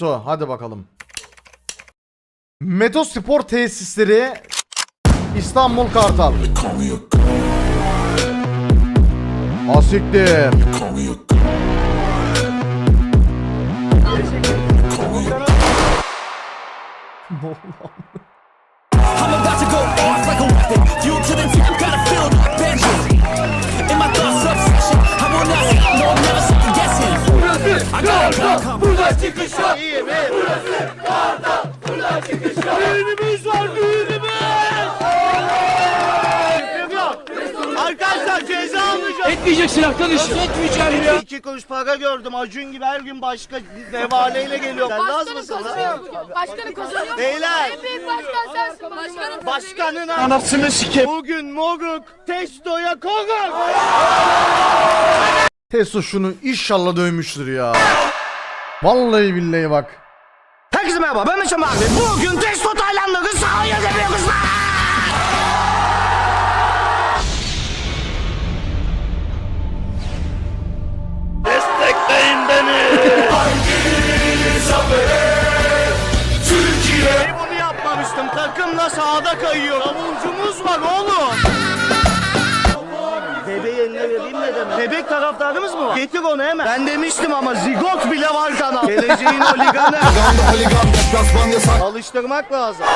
Meto hadi bakalım. Meto Spor Tesisleri İstanbul Kartal. Asiktir. I'm about to go off like a weapon. Fuel to the tip, gotta feel the benches. In my thoughts obsession, I will not stop, no, I'm never second guessing. I got a come, Arkadaşlar ceza almayacağım. Etmeyeceksin arkadaş. Etmeyeceğim ya. İki kuruş para gördüm. Acun gibi her gün başka nevaleyle geliyor. Sen Laz Başkanı mısın. Başkanı kazanıyor. Beyler. En büyük başkan sensin. Başkanım. Başkanın Anasını sikeyim. Bugün Moguk testoya koguk. Testo şunu inşallah dövmüştür ya. Vallahi billahi bak. Herkese merhaba ben Meşem abi. Bugün testo Taylandları sahaya geliyoruz lan. Destekleyin beni. Türkiye. Bunu yapmamıştım. Takımla sahada kayıyor. Savuncumuz var oğlum. Taraftarımız mı var? Getir onu hemen. Ben demiştim ama zigot bile var kanal. Geleceğin holiganı. Alıştırmak lazım.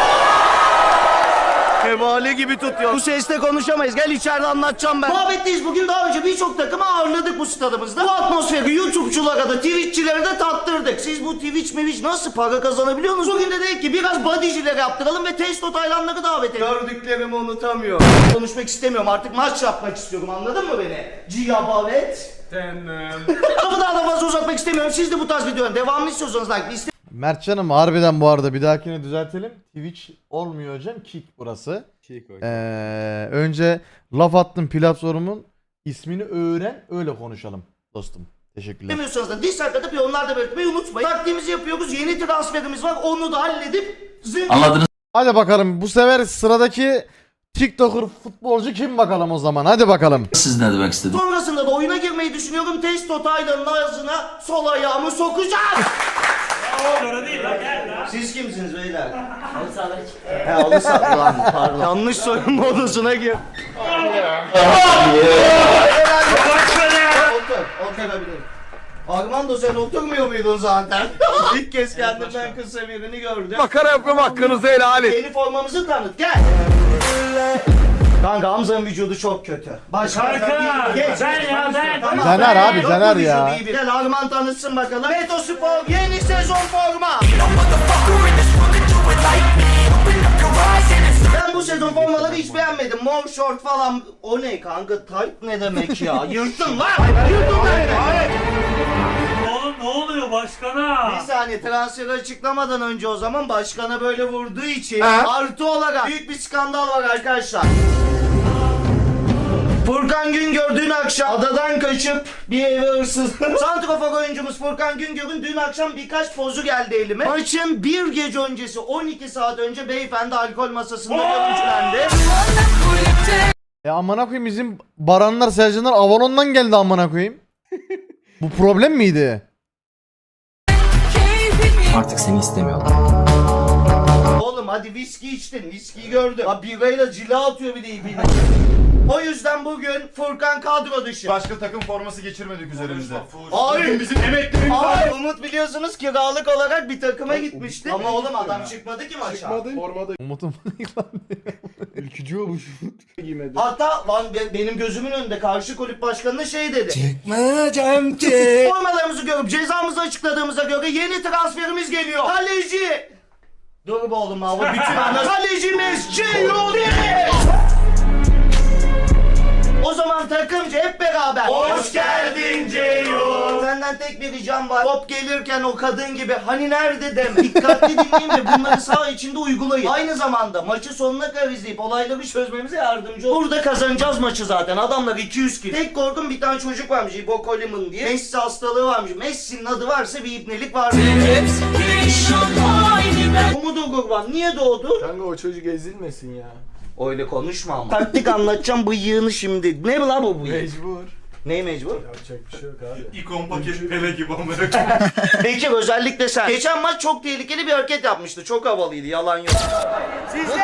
Kevale gibi tutuyor. Bu sesle konuşamayız. Gel içeride anlatacağım ben. Muhabbetteyiz. Bugün daha önce birçok takımı ağırladık bu stadımızda. Bu atmosferi YouTube'culara da Twitch'çilere de tattırdık. Siz bu Twitch Twitch nasıl para kazanabiliyor musunuz? Bugün de dedik ki biraz bodyciler yaptıralım ve testo Taylandları davet edelim. Gördüklerimi unutamıyorum. Konuşmak istemiyorum. Artık maç yapmak istiyorum. Anladın mı beni? Cihabavet. Lafı daha da fazla uzatmak istemiyorum. Siz de bu tarz videoların devamını istiyorsanız like liste Mertcan'ım harbiden bu arada bir dahakine düzeltelim. Twitch olmuyor hocam. Kick burası. Ee, önce laf attım platformun ismini öğren öyle konuşalım dostum. Teşekkürler. istemiyorsanız da diş arkada bir onlar da belirtmeyi unutmayın. Taktiğimizi yapıyoruz. Yeni transferimiz var. Onu da halledip zın Hadi bakalım bu sefer sıradaki TikToker futbolcu kim bakalım o zaman. Hadi bakalım. Siz ne demek istediniz? Sonrasında da oyuna girmeyi düşünüyorum. Testo Taylan'ın ağzına sol ayağımı sokacağım. Siz kimsiniz beyler? Halı sahadaki. He halı saha lan pardon. Yanlış soyunma odasına gir. Otur, oturabilirim. Armando sen oturmuyor muydun zaten? İlk kez kendimden kısa birini gördüm. Makara yapıyorum hakkınızı helal et. Yeni formamızı tanıt gel. Kanka Hamza'nın vücudu çok kötü. Başka Kanka geç, ben ya ben. Tamam, Caner abi, Caner ya. Gel Arman tanıtsın bakalım. Meto Spor yeni sezon forma. Ben bu sezon formaları hiç beğenmedim. Mor short falan. O ne kanka? Tight ne demek ya? Yırttın lan. Yırttın beni. Ne oluyor başkana? Bir saniye transferi açıklamadan önce o zaman başkana böyle vurduğu için He? artı olarak büyük bir skandal var arkadaşlar. Furkan Güngör dün akşam adadan kaçıp bir eve hırsız. Santrafor oyuncumuz Furkan Güngör'ün dün akşam birkaç pozu geldi elime. Maçın bir gece öncesi 12 saat önce beyefendi alkol masasında görüntülendi. E amına koyayım bizim Baranlar Selcanlar Avalon'dan geldi amına koyayım. bu problem miydi? Artık seni istemiyorlar. Oğlum hadi viski içtin, viskiyi gördüm. Ha birayla cila atıyor bir de ibine. O yüzden bugün Furkan kadro dışı. Başka takım forması geçirmedik üzerimizde. Hayır. Bizim emeklimiz Hayır. Umut biliyorsunuz kiralık olarak bir takıma gitmişti. Ama oğlum adam çıkmadı ki maça. Formada Umut'um ülkücü olmuş. Giymedi. Hatta lan be- benim gözümün önünde karşı kulüp başkanına şey dedi. Çıkmayacağım ki. Formalarımızı görüp cezamızı açıkladığımıza göre yeni transferimiz geliyor. Kaleci. Dur be oğlum abi bütün ana. Kalecimiz Ceyhun O zaman takımca hep beraber. Hoş geldin Ceyhun. Senden tek bir ricam var. Top gelirken o kadın gibi hani nerede deme. Dikkatli dinleyin ve bunları sağ içinde uygulayın. Aynı zamanda maçı sonuna kadar izleyip olayları çözmemize yardımcı olun. Burada kazanacağız maçı zaten. Adamlar 200 kilo. Tek korkum bir tane çocuk varmış. İbo Coleman diye. Messi hastalığı varmış. Messi'nin adı varsa bir ibnelik var. Umudu kurban. Niye doğdu? Kanka o çocuk ezilmesin ya. Öyle konuşma ama. Taktik anlatacağım bıyığını şimdi. Ne la bu bıyık? Mecbur. Ney mecbur? İkon paket pele gibi ama. Bekir özellikle sen. Geçen maç çok tehlikeli bir hareket yapmıştı. Çok havalıydı yalan yok. Sizce?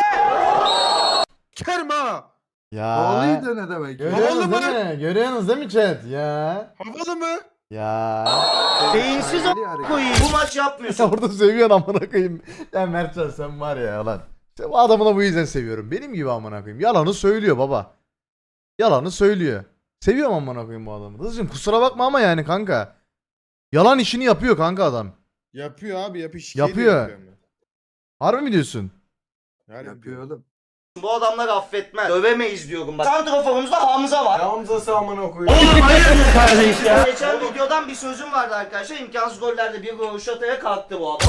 Kerma. Ya. Havalıydı ne demek? Görüyorsunuz değil mi? Görüyorsunuz değil mi chat? Ya. Havalı mı? Ya. Beyinsiz a- koyayım. Bu maç yapmıyorsun. Ya orada seviyorsun amına koyayım. Ya Mertcan sen var ya lan. İşte bu adamı da bu yüzden seviyorum. Benim gibi amına koyayım. Yalanı söylüyor baba. Yalanı söylüyor. Seviyorum amına koyayım bu adamı. Dızcım kusura bakma ama yani kanka. Yalan işini yapıyor kanka adam. Yapıyor abi yapıyor. Yapıyor. Yapıyor. Harbi mi diyorsun? Yapıyor oğlum. Bu adamlar affetmez. Dövemeyiz diyorum bak. Santraforumuzda Hamza var. Hamzası amına koyayım. Oğlum hayırdır kardeş ya? Geçen videodan bir sözüm vardı arkadaşlar. İmkansız gollerde bir Roşata'ya kalktı bu adam.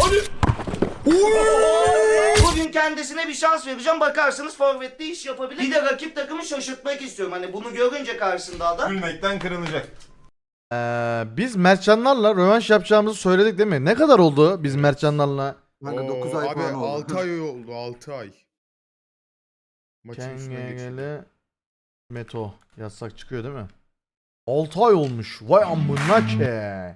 Bugün kendisine bir şans vereceğim. Bakarsınız forvette iş yapabilir. Bir de rakip takımı şaşırtmak istiyorum. Hani bunu görünce karşısında adam. Gülmekten kırılacak. Ee, biz Mertcanlarla rövanş yapacağımızı söyledik değil mi? Ne kadar oldu biz Mertcanlarla? Kanka 9 ay abi, falan oldu. 6 ay oldu 6 ay. Maçın üstüne geçti. Kengele Meto yazsak çıkıyor değil mi? 6 ay olmuş. Vay amına ke.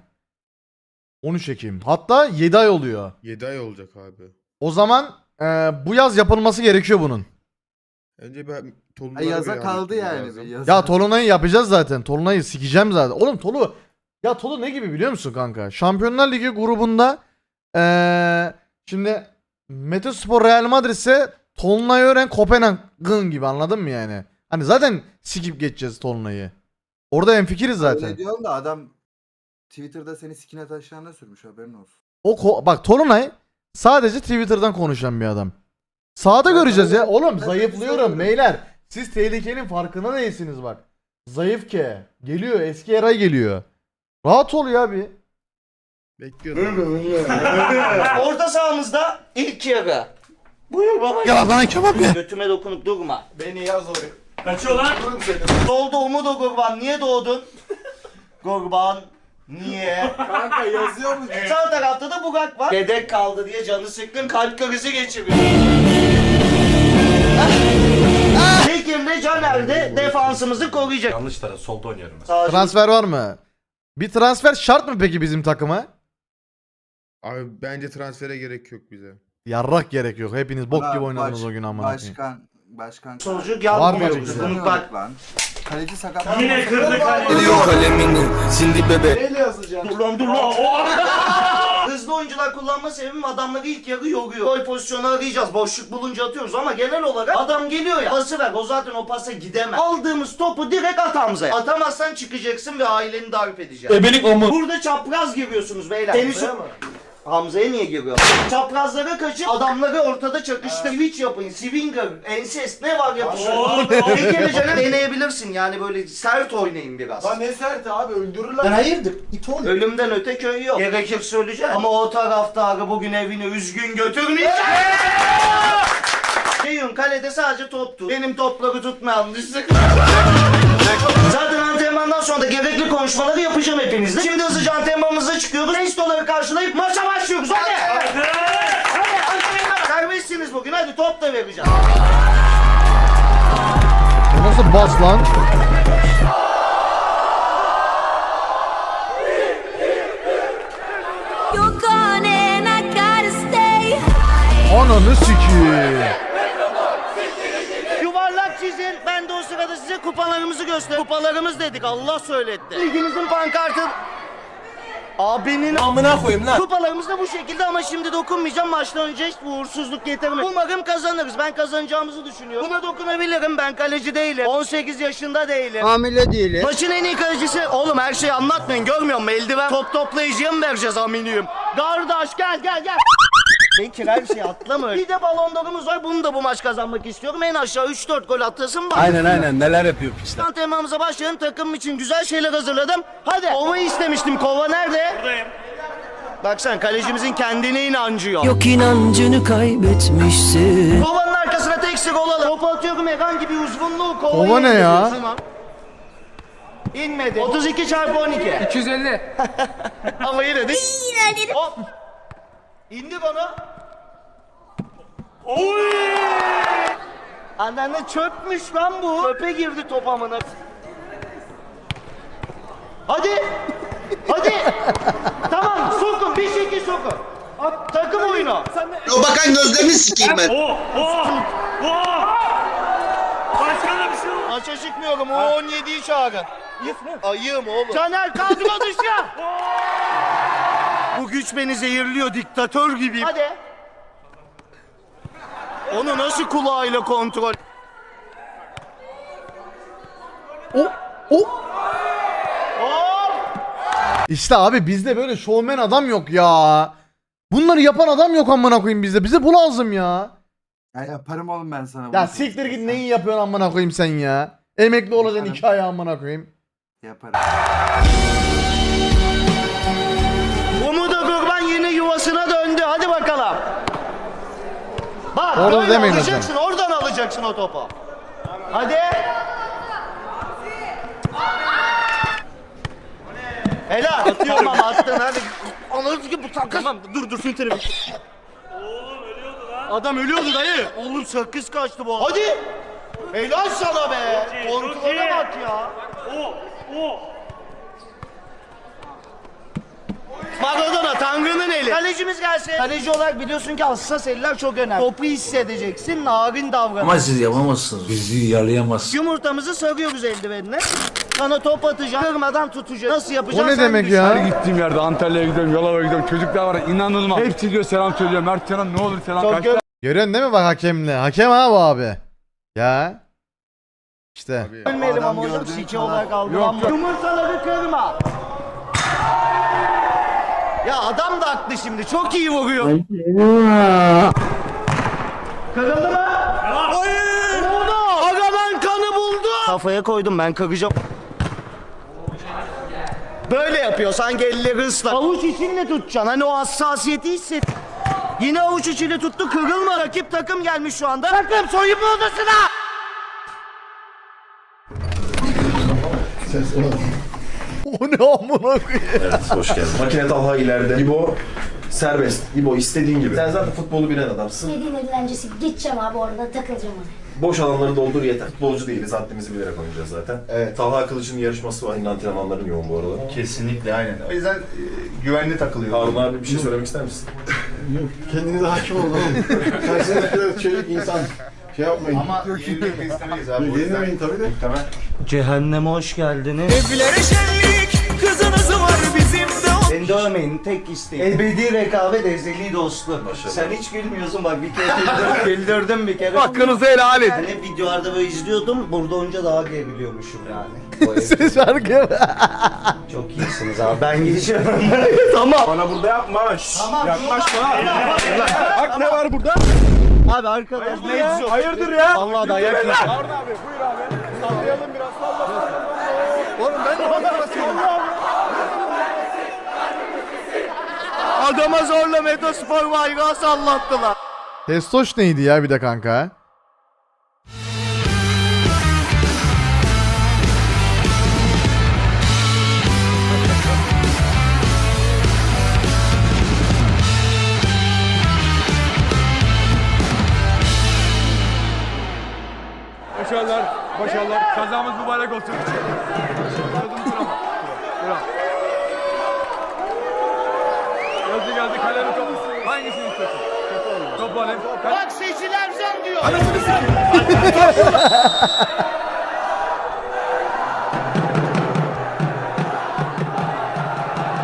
13 Ekim. Hatta 7 ay oluyor. 7 ay olacak abi. O zaman e, bu yaz yapılması gerekiyor bunun. Önce ben Tolulara Ay, yaza bir kaldı yani. lazım. yaza. Ya Tolunay'ı yapacağız zaten. Tolunay'ı sikeceğim zaten. Oğlum Tolu ya Tolu ne gibi biliyor musun kanka? Şampiyonlar Ligi grubunda eee şimdi Metospor Real Madrid ise Tolunay Ören Kopenhag'ın gibi anladın mı yani? Hani zaten sikip geçeceğiz Tolunay'ı. Orada hemfikiriz zaten. Öyle diyorsun da adam Twitter'da seni sikine taşlarına sürmüş haberin olsun. O ko- bak Tolunay sadece Twitter'dan konuşan bir adam. Sağda göreceğiz ya. Oğlum zayıflıyorum beyler. Siz tehlikenin farkında değilsiniz bak. Zayıf ke. Geliyor eski Eray geliyor. Rahat ol ya bir. Bekliyorum. Orta sahamızda ilk yarı. Buyur baba. Ya bana kebap ya. Götüme dokunup durma. Beni yaz oraya. Kaçıyor lan? Solda Umudo Gurban. Niye doğdun? Gurban. Niye? Kanka yazıyor mu? Sağ tarafta da Burak var. Yedek kaldı diye canı sıkkın kalp krizi geçiriyor. Tekim ve Caner de defansımızı koruyacak. Yanlış taraf solda oynuyorum ben. Transfer var mı? Bir transfer şart mı peki bizim takıma? Abi bence transfere gerek yok bize. Yarrak gerek yok. Hepiniz bok gibi oynadınız o gün amına koyayım. Başkan, başkan. Sonucu acaba? Bunu bak. lan. Kaleci sakat. Yine kırdı kalemi. Neyle yazacağım? Dur lan dur lan. Hızlı oyuncular kullanma sebebim adamları ilk yarı yoruyor. Gol pozisyonu arayacağız. Boşluk bulunca atıyoruz ama genel olarak adam geliyor ya. Pası ver. O zaten o pasa gidemez. Aldığımız topu direkt at Hamza'ya. Atamazsan çıkacaksın ve aileni darp edeceksin. Ebelik o mu? Burada çapraz giriyorsunuz beyler. Tenis Hamza'ya niye giriyor? Çaprazlara kaçıp adamları ortada çakıştır. Twitch yapın. Swinger, ensest ne var yapışın. Bir kere canım deneyebilirsin yani böyle sert oynayın biraz. Lan ne sert abi öldürürler. hayırdır? İt ol. Ölümden öte köy yok. Gerekir söyleyeceğim. Ama o taraftarı bugün evine üzgün götürmeyecek. Ceyhun kalede sadece top tut. Benim topları tutmayan düşsün. Zaten antrenmandan sonra da gerekli konuşmaları yapacağım hepinizle. Şimdi hızlıca antrenmanımıza çıkıyoruz. Restoları karşılayıp maça başlıyoruz. Hadi. Hadi antrenman. Serbestsiniz bugün hadi top da vereceğim. Bu nasıl bas lan? You're gone and I gotta stay. Ananı sikiyim. Sırada size kupalarımızı göster. Kupalarımız dedik. Allah söyletti. Ligimizin pankartı. Abinin Amına koyayım lan. Kupalarımız da bu şekilde ama şimdi dokunmayacağım. Maçtan önce hiç uğursuzluk getirmez. Umarım kazanırız. Ben kazanacağımızı düşünüyorum. Buna dokunabilirim. Ben kaleci değilim. 18 yaşında değilim. Hamile değilim. Maçın en iyi kalecisi. Oğlum her şeyi anlatmayın. Görmüyor musun? Eldiven top toplayıcıya mı vereceğiz aminiyim? Kardeş gel gel gel. Bekir her şeyi atlama. Bir de balon d'Or'umuz var. Bunu da bu maç kazanmak istiyorum. En aşağı 3-4 gol atasım var. Aynen aynen neler yapıyor işte. Antrenmanımıza başlayalım. Takım için güzel şeyler hazırladım. Hadi. Kovayı istemiştim. Kova nerede? Buradayım. Baksana kalecimizin kendine inancı yok. Yok inancını kaybetmişsin Kovanın arkasına tek sık olalım. Topu atıyorum herhangi bir uzvunluğu kovayı Kova ne ya? İnmedi. 32 çarpı 12. 250. Ama yine de. Hop. İndir onu. Oy! Annen de çöpmüş lan bu. Çöpe girdi top amına. Hadi. Hadi. tamam sokun bir şekil sokun. At, takım oyunu. O bakan gözlerini sikeyim ben. Oh! Oh! Oh! Başkanım şu! Maça çıkmıyorum o 17'yi çağırın. Ayığım oğlum. Caner kadro dışı. Bu güç beni zehirliyor diktatör gibiyim. Hadi. Onu nasıl kulağıyla kontrol? O o. İşte abi bizde böyle şovmen adam yok ya. Bunları yapan adam yok amına koyayım bizde. Bize bu lazım ya. Ya yaparım oğlum ben sana. Ya bunu. siktir git neyi yapıyorsun amına koyayım sen ya. Emekli olacaksın iki ay amına koyayım. Yaparım. Orada böyle demeyin hocam. alacaksın. Oradan alacaksın o topu. Hadi. Helal. Atıyorum ama attın hadi. Anladın ki bu sakız. Tamam dur dur filtre. Oğlum ölüyordu lan. Adam ölüyordu dayı. Oğlum sakız kaçtı bu. Hadi. Helal sana be. Kontrole bak ya. Oh! Oh! Maradona Tanrı'nın eli. Kalecimiz gelsin. Kaleci olarak biliyorsun ki hassas eller çok önemli. Topu hissedeceksin, narin davran. siz yapamazsınız. Bizi yalayamazsınız. Yumurtamızı sarıyoruz eldivenine. Sana top atacağım, kırmadan tutacağım. Nasıl yapacağım? O ne demek ya? Gittiğim yerde Antalya'ya gidiyorum, Yalova'ya gidiyorum. Çocuklar var inanılmaz. Hepsi diyor selam söylüyor. Mert Canan ne olur selam. Çok Kaç gö- Görüyorsun değil mi bak hakemle? Hakem ha bu abi. Ya. İşte. Ölmeyelim ama hocam sike olarak aldım Yok, ama. yok. Yumurtaları kırma. Ya adam da haklı şimdi. Çok iyi vuruyor. Kırıldı mı? Hayır. Oldu. Agadan kanı buldu. Kafaya koydum ben kıracağım. Böyle yapıyor sanki elleri ıslak. Avuç içinle tutacaksın. Hani o hassasiyeti hisset. Yine avuç içiyle tuttu kırılma. Rakip takım gelmiş şu anda. Takım soyunma odasına. O ne amına koyayım? Evet hoş geldin. Makine Talha ileride. İbo serbest. İbo istediğin gibi. Sen zaten futbolu bilen adamsın. Dediğim öğrencisi gideceğim abi orada takılacağım oraya. Boş alanları doldur yeter. Futbolcu değiliz. Haddimizi bilerek oynayacağız zaten. Evet. Talha Kılıç'ın yarışması var. Yine antrenmanların yoğun bu aralar. Kesinlikle aynen. O yüzden e, güvenli takılıyor. Harun abi bir şey söylemek ister misin? Kendinize hakim olun oğlum. Karşınızda çocuk insan. Şey yapmayın. Ama yenilmek istemeyiz abi. Yenilmeyin tabii de. Tamam. Cehenneme hoş geldiniz. Evlere şenlik dövmeyin tek isteğim. Ebedi rekabet ezeli dostluk. Sen hiç gülmüyorsun bak bir kere güldürdüm, güldürdüm bir kere. Hakkınızı helal edin. Hani videolarda böyle izliyordum burada olunca daha gelebiliyormuşum yani. Ses şarkı. Çok iyisiniz abi ben gideceğim. tamam. Bana burada yapma. Şşş, Tamam. Yaklaşma. Bak ne var burada? Abi arkadaş mevzu. Hayırdır ya? Allah da yiyor. Harun abi buyur abi. Sallayalım biraz salla. Oğlum ben de bana basıyorum. Adama zorla Metospor bayrağı sallattılar. Testoş neydi ya bir de kanka? Başarılar, başarılar. Kazamız mübarek olsun. Bak seçilersen diyor.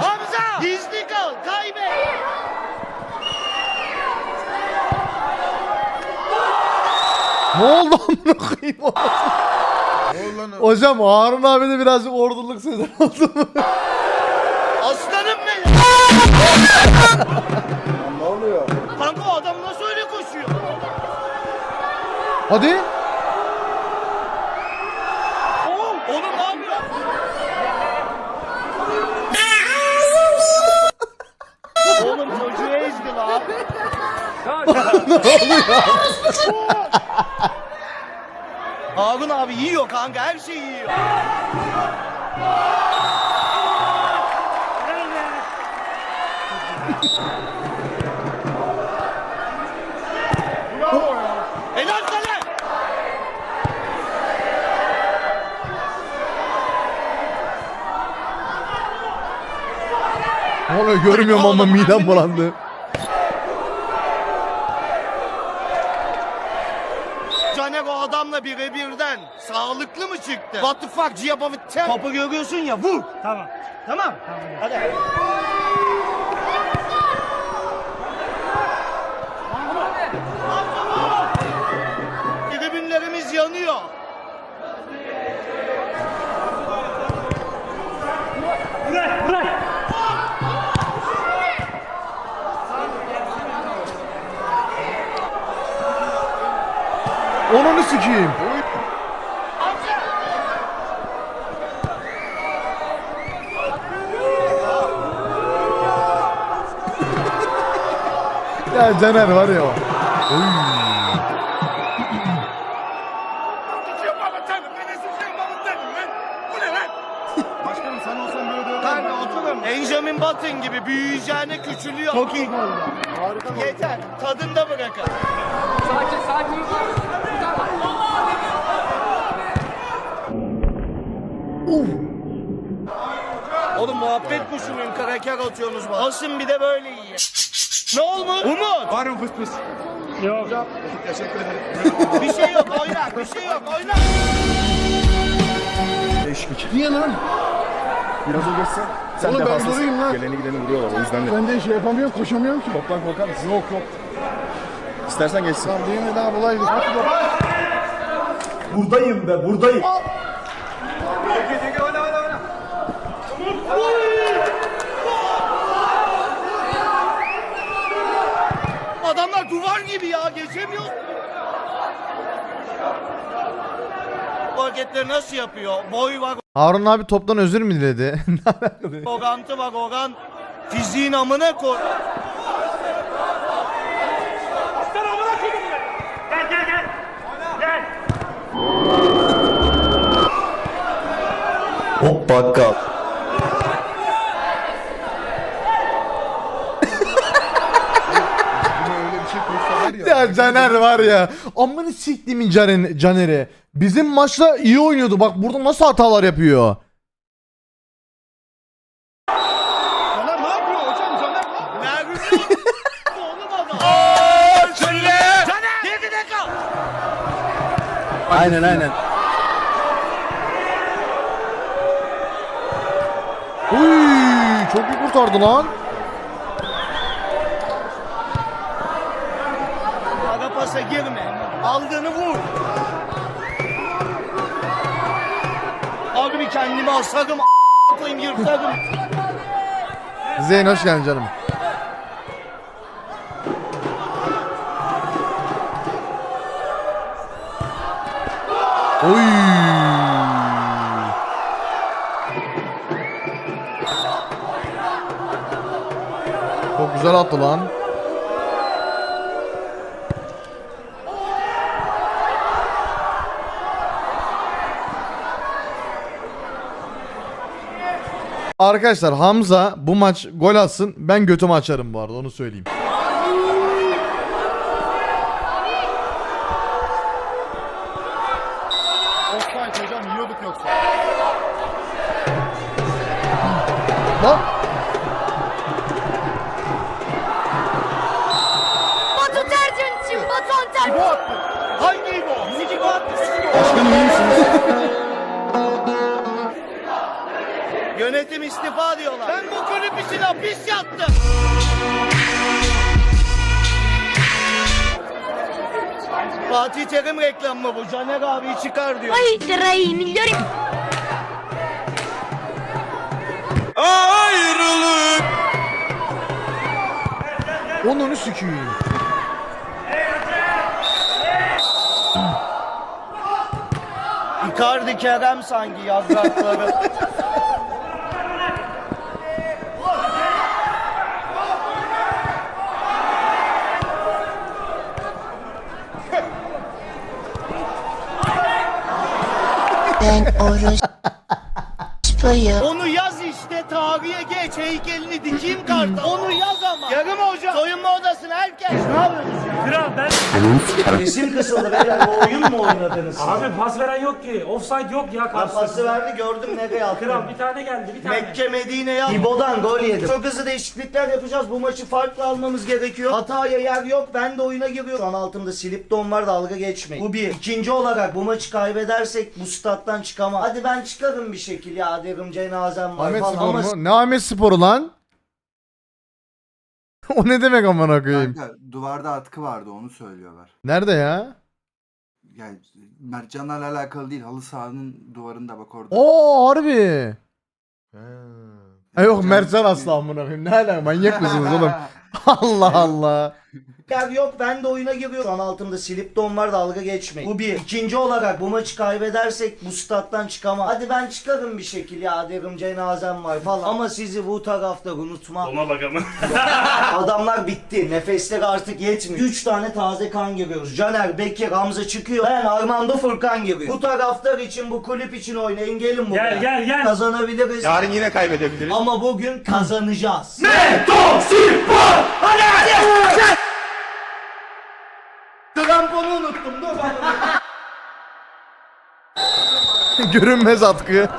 Hamza! Gizli kal, kaybet. Ne oldu amına koyayım? Hocam Harun abi de birazcık orduluk sözler oldu mu? Aslanım benim. Hadi. Oğlum, oğlum ne yapıyor? oğlum çocuğu ezdi lan. Harun abi yiyor kanka her şeyi yiyor. Helal sana. Ne oluyor görmüyorum ama midem bulandı. Caner o adamla birebirden sağlıklı mı çıktı? What the fuck Cihabavit Topu görüyorsun ya vur. Tamam. Tamam. Hadi. Tribünlerimiz yanıyor. Onu sikeyim. ya Caner var ya. Button gibi büyüyeceğine küçülüyor. Çok iyi gol. Harika Yeter. Tadında bırakın. Oğlum muhabbet kuşunun kraker atıyorsunuz bana. Asın bir de böyle yiyin. ne olmuş? Umut. Var mı fıs fıs? Yok. Teşekkür ederim. Bir şey yok oyna. Bir şey yok oyna. Değişik. Niye lan? Biraz o geçse. Sen Oğlum ben defansız. durayım lan. Geleni gideni vuruyorlar o yüzden de. Ben de şey yapamıyorum, koşamıyorum ki. Toptan korkar mısın? Yok yok. İstersen geçsin. Tamam değil mi daha. Hadi baba. Buradayım be buradayım. Adamlar duvar gibi ya geçemiyor. Bu hareketleri nasıl yapıyor? Boy var, Harun abi toptan özür mü diledi? Ne alaka? orantı var, oran. Fiziğin amına koy. Sen amına koydum be. Gel gel gel. Gel. Hop bakkal. şey ya. Caner var ya. Amını siktimin Caner, Caner'i. Bizim maçta iyi oynuyordu. Bak burada nasıl hatalar yapıyor. Caner ne yapıyor hocam? Caner ne yapıyor? Mermi yok. Oğlum adam. Aaa Caner. Geride kal. Aynen aynen. Uy, çok iyi kurtardı lan. Ara pasa girme. Aldığını vur. Abi kendimi asarım. a- koyayım. Zeyn hoş geldin canım. Oy. Çok güzel attı lan. Arkadaşlar Hamza bu maç gol atsın ben götümü açarım bu arada onu söyleyeyim. Offside hocam yiyorduk yoksa. Lan Batu Tercih. Attı. Hangi attı. Başkanım iyi misiniz? Yönetim istifa diyorlar. Ben bu kulüp için hapis yattım. Fatih Terim reklamı mı bu? Caner abi çıkar diyor. Ay Teray milyonum. onu sikeyim. Icardi Kerem sanki yazrakları. Ben oruç. Onu yaz işte tarihe geç heykelini dikeyim karta. Onu yaz ama. Yarım hocam. Soyunma odasına herkes. Ne yapıyorsunuz ya? Kral ben Sesim kısıldı beyler bu oyun mu oynadınız siz? Abi pas veren yok ki. Offside yok ya Ben karşısında. pası verdi gördüm nereye attı. Kral bir tane geldi bir tane. Mekke Medine'ye. İbo'dan gol yedim. Çok hızlı değişiklikler yapacağız. Bu maçı farklı almamız gerekiyor. Hataya yer yok. Ben de oyuna giriyorum. Şu an altımda silip don var dalga geçmeyin. Bu bir. İkinci olarak bu maçı kaybedersek bu stat'tan çıkamam. Hadi ben çıkarım bir şekil ya derim cenazem var Ahmet falan. Spor Ama mu? Ne Ahmet Sporu lan? o ne demek amına koyayım? Kanka duvarda atkı vardı onu söylüyorlar. Nerede ya? Yani Mertcanlarla alakalı değil halı sahanın duvarında bak orada. Oo harbi. Ha, yok Mertcan asla amına koyayım. Ne alaka manyak mısınız oğlum? Allah Allah. yer yok. Ben de oyuna giriyorum. Şu an altımda silip don var dalga geçmeyin. Bu bir. İkinci olarak bu maçı kaybedersek bu stat'tan çıkamam. Hadi ben çıkarım bir şekil ya derim cenazem var falan. Ama sizi bu tarafta unutmam. Ona bak ama. Adamlar bitti. Nefesleri artık yetmiyor. 3 tane taze kan giriyoruz. Caner, Bekir, Hamza çıkıyor. Ben Armando Furkan giriyor. Bu taraftar için, bu kulüp için oynayın. Gelin buraya. Gel gel gel. Kazanabiliriz. Yarın yine kaybedebiliriz. Ama bugün kazanacağız. Kramponu unuttum. Dur. Görünmez atkı.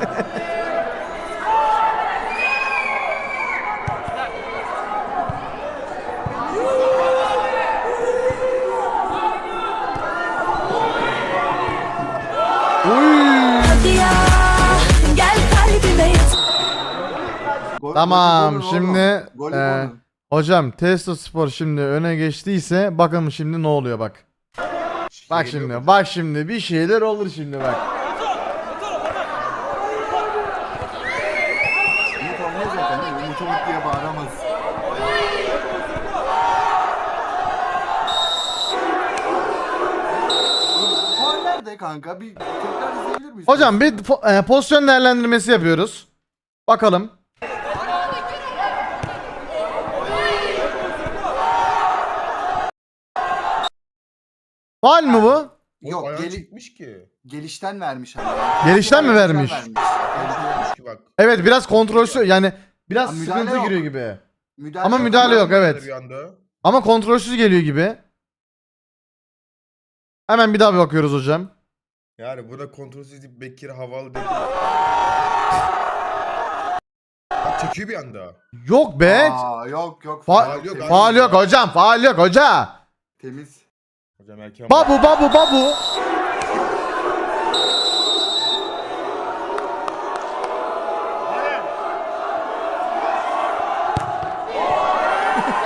Tamam gol- gol- şimdi gol- e, hocam Testo Spor şimdi öne geçtiyse bakın şimdi ne oluyor bak. Bak şimdi bak şimdi bir şeyler olur şimdi bak. Umut oynuyor zaten. değil mi? Umut Umut diye bağıramaz. Faul nerede kanka? Bir tekrar izleyebilir miyiz? Hocam bir po- e, pozisyon değerlendirmesi yapıyoruz. Bakalım. Faal mi bu? Yok geli- ki. gelişten vermiş ama. Gelişten mi vermiş? Gelişmiş ki bak. Evet biraz kontrolsüz yani biraz Ha, müdahale sıkıntı yok. giriyor gibi. Müdahale Ama yok. müdahale yok evet. Bir anda. Ama kontrolsüz geliyor gibi. Hemen bir daha bir bakıyoruz hocam. Yani burada kontrolsüz deyip Bekir havalı dedi. Bak çekiyor bir anda. Yok be. Aa, yok yok. Fa- Faul yok abi. faal yok hocam. Faal yok hoca. Temiz. Hocam erken Babu babu babu.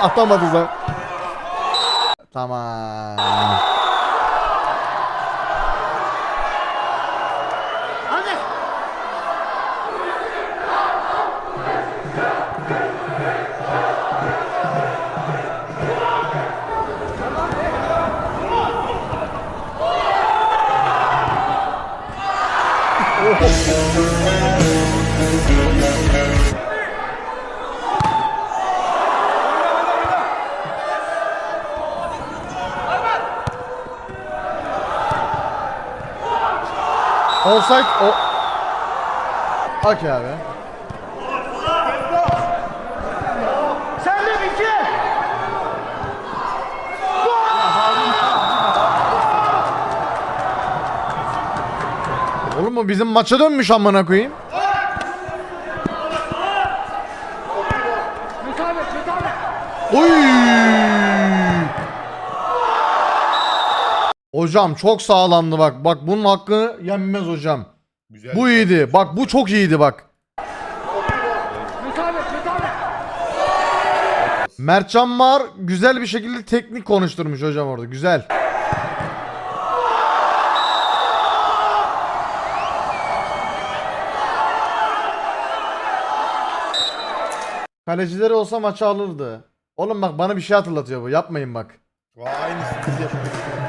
Atamadı zaten. Tamam. Offside o... Okey abi. Oğlum bu bizim maça dönmüş amına koyayım. Oy! Hocam çok sağlamdı bak. Bak bunun hakkını yenmez hocam. Güzel. Bu iyiydi. Bak bu çok iyiydi bak. Mertcan var güzel bir şekilde teknik konuşturmuş hocam orada. Güzel. Kalecileri olsa maçı alırdı. Oğlum bak bana bir şey hatırlatıyor bu. Yapmayın bak. Vay biz yapıyoruz.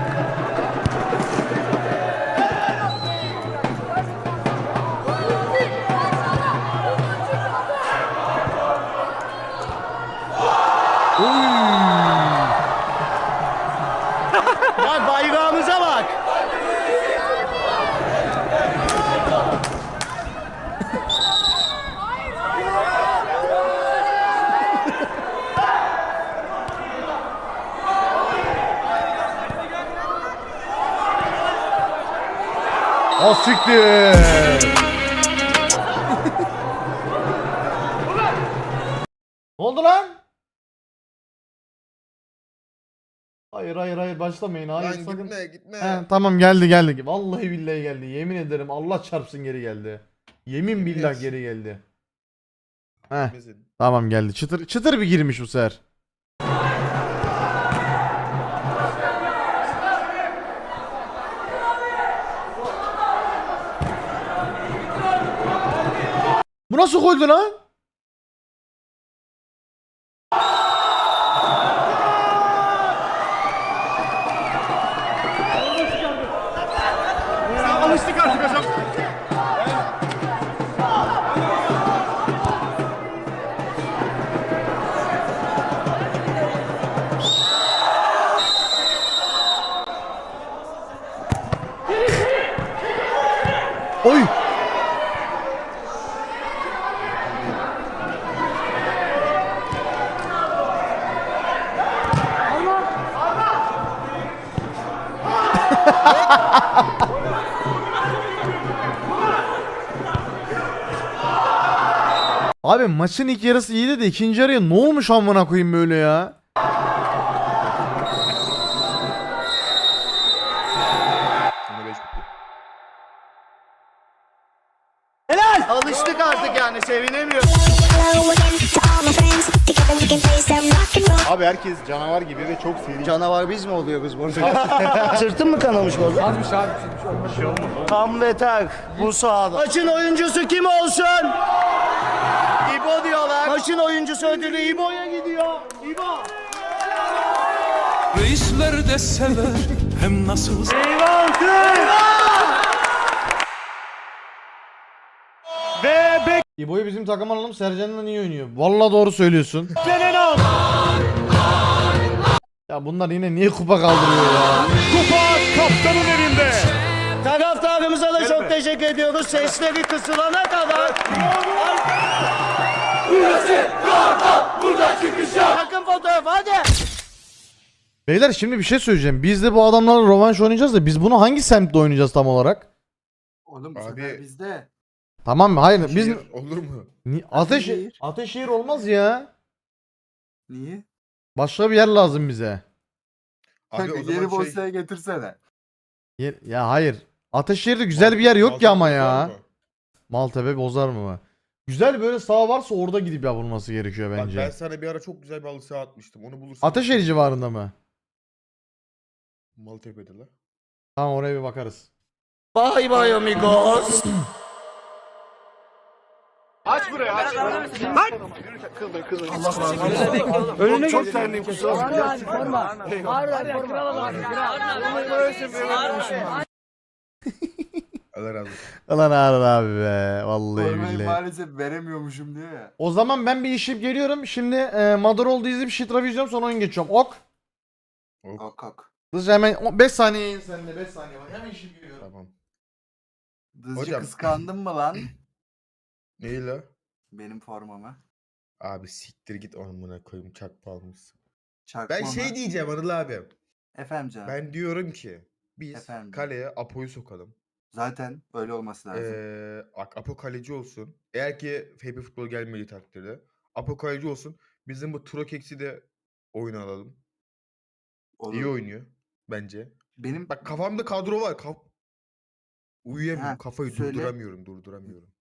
Siktir. ne oldu lan? Hayır hayır hayır başlamayın. Hayır sakın. gitme gitme. He, tamam geldi geldi. Vallahi billahi geldi. Yemin ederim Allah çarpsın geri geldi. Yemin billah geri geldi. Heh, tamam geldi. Çıtır çıtır bir girmiş bu sefer. Bu nasıl koydu lan? Abi maçın ilk yarısı iyiydi de ikinci yarıya ne olmuş amına koyayım böyle ya? Alıştık artık yani sevinemiyorum. Abi herkes canavar gibi ve çok seri. Canavar biz mi oluyoruz burada? Sırtın mı kanamış burada? Azmış abi. Bir şey olmaz. Tam ve terk bu sahada. Maçın oyuncusu kim olsun? Maçın oyuncusu ödülü İbo'ya gidiyor. İbo. Reisler de sever hem nasıl Ve İbo'yu bizim takım alalım Sercan'la iyi oynuyor. Vallahi doğru söylüyorsun. beklenen. Ya bunlar yine niye kupa kaldırıyor ya? Kupa kaptanın elinde. Taraftarımıza da çok teşekkür ediyoruz. Sesleri kısılana kadar. Takım fotoğrafı hadi. Beyler şimdi bir şey söyleyeceğim. Biz de bu adamlarla rövanş oynayacağız da biz bunu hangi semtte oynayacağız tam olarak? Oğlum bu Abi- sefer bizde. Tamam mı? Hayır biz olur mu? Ni- Ateş Ateşehir. Ateşehir olmaz ya. Niye? Başka bir yer lazım bize. Kanka yeni Bosna'ya getirsene. Yer- ya hayır. Ateşehir'de güzel bir yer yok ki ama ya. Maltepe bozar mı? Güzel böyle saha varsa orada gidip yapılması gerekiyor bence. Bak ben sana bir ara çok güzel bir halı saha atmıştım. Onu bulursun. Ateşehir civarında mı? Maltepe'de la. Tamam oraya bir bakarız. Bay bay amigos. Aç burayı aç. Aç. Önüne çok terliyim kusura bakma. Allah razı olsun. Ulan Harun abi be. Vallahi Formayı billahi. maalesef veremiyormuşum diyor ya. O zaman ben bir işip geliyorum. Şimdi e, Mother oldu izleyip shit izleyeceğim sonra oyun geçiyorum. Ok. Ok ok. Hızlıca hemen 5 saniye yayın sende 5 saniye var. Hemen işip geliyorum. Tamam. Dızcı Hocam. kıskandın mı lan? Neyi la? Benim formama. Abi siktir git onumuna koyayım çakpa almışsın. Çakma Ben şey mı? diyeceğim Anıl abi. Efendim canım. Ben diyorum ki biz Efendim? kaleye Apo'yu sokalım. Zaten öyle olması lazım. Ee, bak Apo kaleci olsun. Eğer ki FB futbol gelmediği takdirde Apo kaleci olsun. Bizim bu Trokeks'i de oyuna alalım. Olur. İyi oynuyor bence. Benim Bak kafamda kadro var. Kaf... Uyuyamıyorum. Ha, Kafayı söyle. durduramıyorum. Durduramıyorum.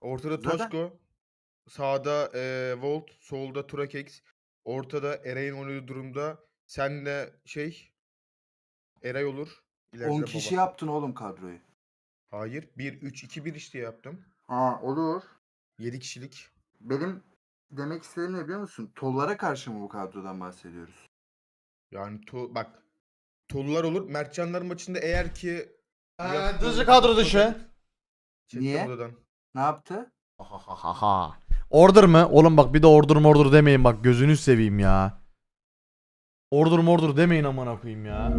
Ortada Zaten- Toşko. Sağda eee, Volt. Solda Turakex. Ortada Eray'ın oynadığı durumda. Senle şey Eray olur. İleride 10 baba. kişi yaptın oğlum kadroyu. Hayır. 1-3-2-1 işte yaptım. Ha olur. 7 kişilik. Benim demek istediğim ne biliyor musun? Tollara karşı mı bu kadrodan bahsediyoruz? Yani to bak Tollar olur. Mertcanlar maçında eğer ki Ee, dışı kadro dışı. Niye? odadan. Ne yaptı? Haha. Order mı? Oğlum bak bir de order mordur demeyin bak gözünü seveyim ya. Order mordur demeyin amına koyayım ya.